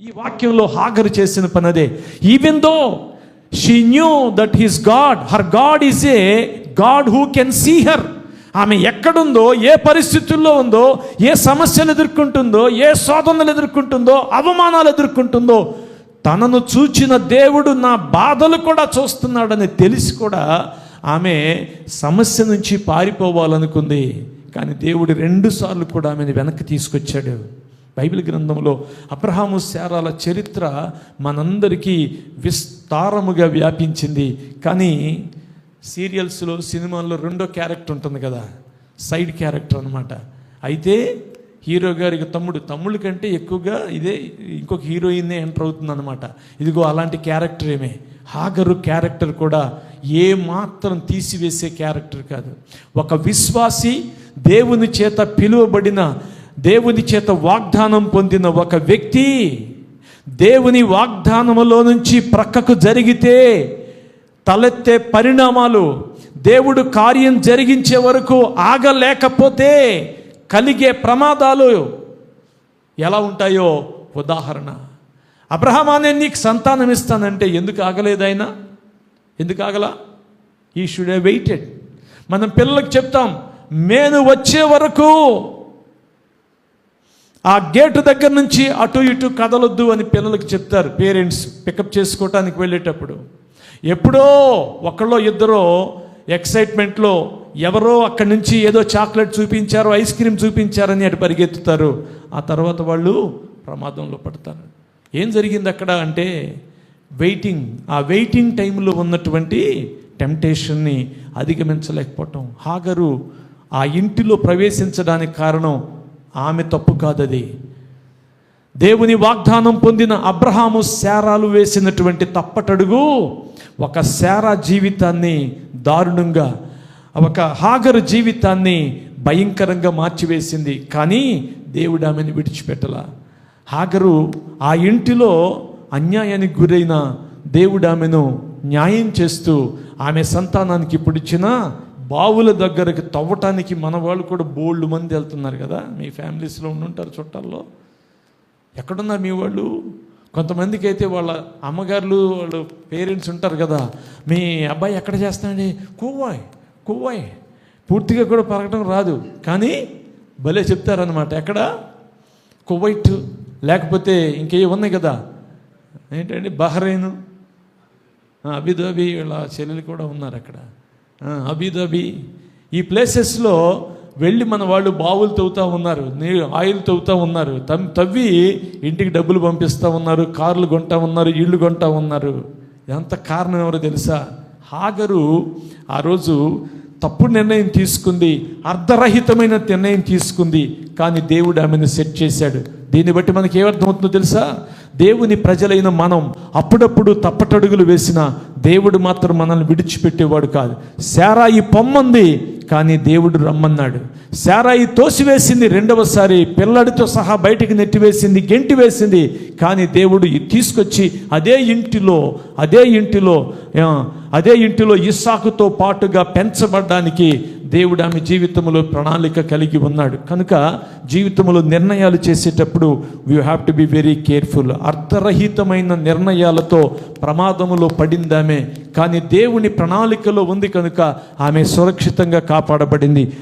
ఈ వాక్యంలో హాగరు చేసిన పని అదే even though she knew that his God her God is a God who can see her ఆమె ఎక్కడుందో ఏ పరిస్థితుల్లో ఉందో ఏ సమస్యలు ఎదుర్కొంటుందో ఏ శోధనలు ఎదుర్కొంటుందో అవమానాలు ఎదుర్కొంటుందో తనను చూచిన దేవుడు నా బాధలు కూడా చూస్తున్నాడని తెలిసి కూడా ఆమె సమస్య నుంచి పారిపోవాలనుకుంది. కానీ దేవుడు రెండుసార్లు కూడా ఆమెను వెనక్కి తీసుకొచ్చాడు. బైబిల్ గ్రంథంలో అబ్రహాము శారాల చరిత్ర మనందరికీ విస్తారముగా వ్యాపించింది. కానీ సీరియల్స్లో సినిమాల్లో రెండో క్యారెక్టర్ ఉంటుంది కదా సైడ్ క్యారెక్టర్ అనమాట అయితే హీరో గారికి తమ్ముడు తమ్ముడి కంటే ఎక్కువగా ఇదే ఇంకొక హీరోయిన్నే ఎంటర్ అవుతుంది అనమాట ఇదిగో అలాంటి క్యారెక్టర్ ఏమే? హాగరు క్యారెక్టర్ కూడా ఏ మాత్రం తీసివేసే క్యారెక్టర్ కాదు. ఒక విశ్వాసి దేవుని చేత పిలువబడిన దేవుని చేత వాగ్దానం పొందిన ఒక వ్యక్తి దేవుని వాగ్దానములో నుంచి ప్రక్కకు జరిగితే తలెత్తే పరిణామాలు దేవుడు కార్యం జరిగించే వరకు ఆగలేకపోతే కలిగే ప్రమాదాలు ఎలా ఉంటాయో ఉదాహరణ. అబ్రహమానే నీకు సంతానం ఇస్తానంటే ఎందుకు ఆగలేదైనా ఎందుకు ఆగలా? ఈ షుడ్ ఏ వెయిటెడ్ మనం పిల్లలకు చెప్తాం నేను వచ్చే వరకు ఆ గేటు దగ్గర నుంచి అటు ఇటు కదలొద్దు అని పిల్లలకు చెప్తారు. పేరెంట్స్ పికప్ చేసుకోవటానికి వెళ్ళేటప్పుడు. ఎప్పుడో ఒకళ్ళో ఇద్దరో ఎక్సైట్మెంట్లో ఎవరో అక్కడి నుంచి ఏదో చాక్లెట్ చూపించారు ఐస్ క్రీమ్ చూపించారని అటు పరిగెత్తుతారు. ఆ తర్వాత వాళ్ళు ప్రమాదంలో పడతారు. ఏం జరిగింది అక్కడ అంటే వెయిటింగ్ ఆ వెయిటింగ్ టైంలో ఉన్నటువంటి టెంప్టేషన్ని అధిగమించలేకపోవటం. హాగరు ఆ ఇంటిలో ప్రవేశించడానికి కారణం ఆమె తప్పు కాదది. దేవుని వాగ్దానం పొందిన అబ్రహాము శారాలు వేసినటువంటి తప్పటడుగు ఒక శారా జీవితాన్ని దారుణంగా ఒక హాగరు జీవితాన్ని భయంకరంగా మార్చివేసింది. కానీ దేవుడు ఆమెను విడిచిపెట్టల. హాగరు ఆ ఇంటిలో అన్యాయానికి గురైన దేవుడు ఆమెను న్యాయం చేస్తూ ఆమె సంతానానికి ఇప్పుడు ఇచ్చిన బావుల దగ్గరకు తవ్వటానికి మన వాళ్ళు కూడా బోల్డ్ మంది వెళ్తున్నారు కదా. మీ ఫ్యామిలీస్లో ఉండుంటారు చుట్టాల్లో. ఎక్కడున్నారు మీ వాళ్ళు? కొంతమందికి అయితే వాళ్ళ అమ్మగారులు వాళ్ళు పేరెంట్స్ ఉంటారు కదా. మీ అబ్బాయి ఎక్కడ చేస్తాడండి? కువ్వాయ్ కువ్వాయ్. పూర్తిగా కూడా పరగటం రాదు. కానీ భలే చెప్తారనమాట ఎక్కడ? కువైట్. లేకపోతే ఇంకే ఉన్నాయి కదా. ఏంటండి? బహ్రెయిన్ ఆ, వీళ్ళ చెల్లెలు కూడా ఉన్నారు అక్కడ. అబుదాబి ఈ ప్లేసెస్లో వెళ్ళి మన వాళ్ళు బావులు తవ్వుతూ ఉన్నారు నీళ్ళు ఆయిల్ తవ్వుతూ ఉన్నారు తమ్ తవ్వి ఇంటికి డబ్బులు పంపిస్తూ ఉన్నారు కార్లు కొంటా ఉన్నారు ఇళ్ళు కొంటా ఉన్నారు. ఎంత కారణం ఎవరో తెలుసా? హాగరు ఆ రోజు తప్పుడు నిర్ణయం తీసుకుంది అర్ధరహితమైన నిర్ణయం తీసుకుంది కానీ దేవుడు ఆమెను సెట్ చేశాడు. దీన్ని బట్టి మనకి ఏమర్థమవుతుందో తెలుసా? దేవుని ప్రజలైన మనం అప్పుడప్పుడు తప్పటడుగులు వేసిన దేవుడు మాత్రం మనల్ని విడిచిపెట్టేవాడు కాదు. శారాయి పొమ్మంది కానీ దేవుడు రమ్మన్నాడు. శారాయి తోసివేసింది రెండవసారి పిల్లడితో సహా బయటికి నెట్టివేసింది గెంటి వేసింది కానీ దేవుడు తీసుకొచ్చి అదే ఇంటిలో అదే ఇంటిలో అదే ఇంటిలో ఇస్సాకుతో పాటుగా పెంచబడడానికి దేవుడు ఆమె జీవితంలో ప్రణాళిక కలిగి ఉన్నాడు. కనుక జీవితంలో నిర్ణయాలు చేసేటప్పుడు you have to be very careful అర్థరహితమైన నిర్ణయాలతో ప్రమాదములో పడిందామె. కానీ దేవుని ప్రణాళికలో ఉంది కనుక ఆమె సురక్షితంగా కాపాడబడింది.